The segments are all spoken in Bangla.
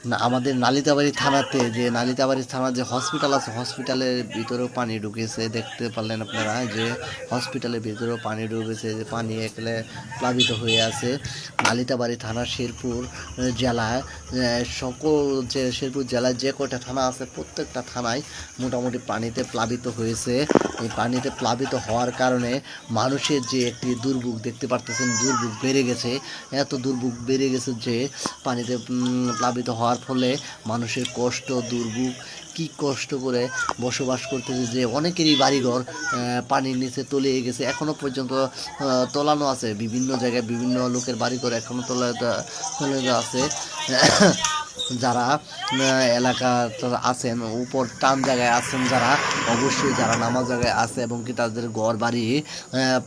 আমাদের নালিতাবাড়ি থানাতে যে নালিতাবাড়ি থানার যে হসপিটাল আছে হসপিটালের ভিতরেও পানি ঢুকেছে। দেখতে পারলেন আপনারা যে হসপিটালের ভিতরেও পানি ঢুকেছে, যে পানি একলে প্লাবিত হয়ে আছে। নালিতাবাড়ি থানা শেরপুর জেলায় সকল যে শেরপুর জেলায় যে কয়টা থানা আছে, প্রত্যেকটা থানায় মোটামুটি পানিতে প্লাবিত হয়েছে। এই পানিতে প্লাবিত হওয়ার কারণে মানুষের যে একটি দুর্ভোগ দেখতে পারতেছেন, দুর্ভোগ বেড়ে গেছে। এত দুর্ভোগ বেড়ে গেছে যে পানিতে প্লাবিত প্লাবিত হওয়ার ফলে মানুষের কষ্ট, দুর্ভোগ, কি কষ্ট করে বসবাস করতেছে যে অনেকেরই বাড়িঘর পানির নিচে তলিয়ে গেছে, এখনও পর্যন্ত তলানো আছে। বিভিন্ন জায়গায় বিভিন্ন লোকের বাড়িঘর এখনও তলা, তলে আছে। যারা এলাকা আছেন, উপর টান জায়গায় আছেন যারা, অবশ্যই যারা নামাজ জায়গায় আছে এবং কি তাদের ঘর বাড়ি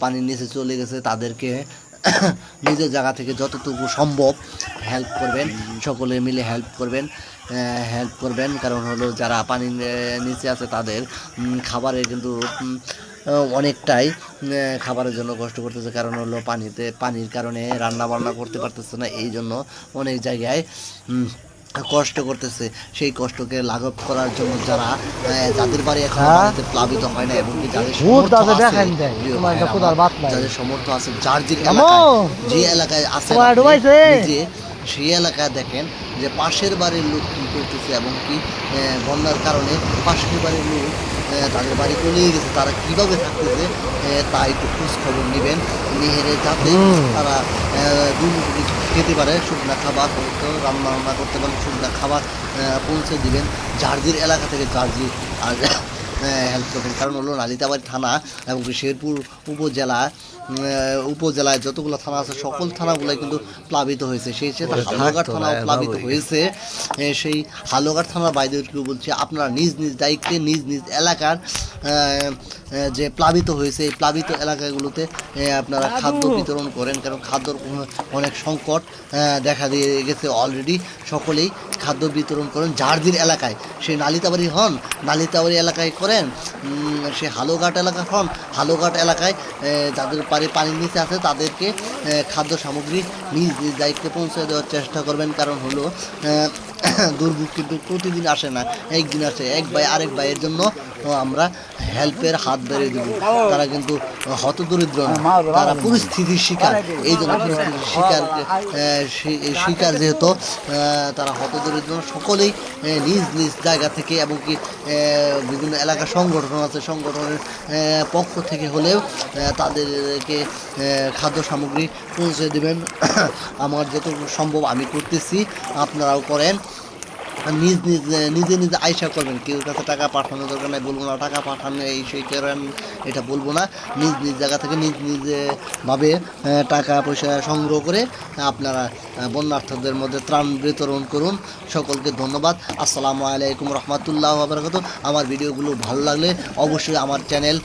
পানির নিচে চলে গেছে, তাদেরকে নিজের জায়গা থেকে যতটুকু সম্ভব হেল্প করবেন, সকলে মিলে হেল্প করবেন হেল্প করবেন। কারণ হলো যারা পানির নিচে আছে তাদের খাবারে খাবারের কিন্তু অনেকটাই খাবারের জন্য কষ্ট করতেছে। কারণ হলো পানিতে, পানির কারণে রান্না বান্না করতে পারতেছে না। এই জন্য অনেক জায়গায় কষ্ট করতেছে সেই কষ্টকে লাঘব করার জন্য যারা যাদের বাড়ি এখন হ্যাঁ? প্লাবিত হয় না এবং যাদের আছে সমর্থ আছে যার যে এলাকায় যে এলাকায় আছে? নিজে সেই এলাকায় দেখেন যে পাশের বাড়ির লোক কী করতেছে এবং কি বন্যার কারণে পাশের বাড়ির লোক তাদের বাড়ি তলিয়ে গেছে তারা কীভাবে থাকতেছে আহ, তা একটু খোঁজ খবর নেবেন নিহেরে যাতে তারা আহ, খেতে পারে শুকনা খাবার হয়তো রান্না বান্না করতে পারে শুকনা খাবার পৌঁছে দিবেন। জার্জির এলাকা থেকে জার্জি আর হেল্প করবেন। কারণ হলো নালিতাবাড়ি থানা এবং শেরপুর উপজেলা উপজেলায় যতগুলো থানা আছে সকল থানাগুলোই কিন্তু প্লাবিত হয়েছে। সেই সাথে হালুঘাট থানাও প্লাবিত হয়েছে সেই হালুঘাট থানার বাইদেরকে বলছি আপনারা নিজ নিজ দায়িত্বে নিজ নিজ এলাকার যে প্লাবিত হয়েছে এই প্লাবিত এলাকাগুলোতে আপনারা খাদ্য বিতরণ করেন কারণ খাদ্যর অনেক সংকট দেখা দিয়ে গেছে অলরেডি সকলেই খাদ্য বিতরণ করেন জার্জির এলাকায়। সেই নালিতাবাড়ি হন নালিতাবাড়ি এলাকায় করেন সে হালুঘাট এলাকা হন হালুঘাট এলাকায় যাদের পানি পানির নিচে আছে তাদেরকে খাদ্য সামগ্রী নিজ নিজ দায়িত্বে পৌঁছে দেওয়ার চেষ্টা করবেন। কারণ হলো দুর্ভোগ কিন্তু প্রতিদিন আসে না একদিন আসে এক ভাই আরেক ভাইয়ের জন্য আমরা হেল্পের হাত বেড়ে দেব। তারা কিন্তু হতদরিদ্র না তারা পরিস্থিতির শিকার। এই জন্য পরিস্থিতির শিকার শিকার যেহেতু তারা হতদরিদ্র। না, সকলেই নিজ নিজ জায়গা থেকে এবং কি বিভিন্ন এলাকা সংগঠন আছে সংগঠনের পক্ষ থেকে হলেও তাদেরকে খাদ্য সামগ্রী পৌঁছে দেবেন। আমার যতটুকু সম্ভব আমি করতেছি আপনারাও করেন। নিজ নিজ নিজে নিজে আয়সা করবেন। কেউ কাছে টাকা পাঠানোর দরকার নাই বলব না টাকা পাঠানো এই সেই করেন এটা বলব না। নিজ নিজ জায়গা থেকে নিজ নিজ আহ, ভাবে টাকা পয়সা সংগ্রহ করে আপনারা বন্যার্থদের মধ্যে ত্রাণ বিতরণ করুন। সকলকে ধন্যবাদ। আসসালামু আলাইকুম রহমতুল্লাহ বাবরকাত আমার ভিডিওগুলো ভালো লাগলে অবশ্যই আমার চ্যানেল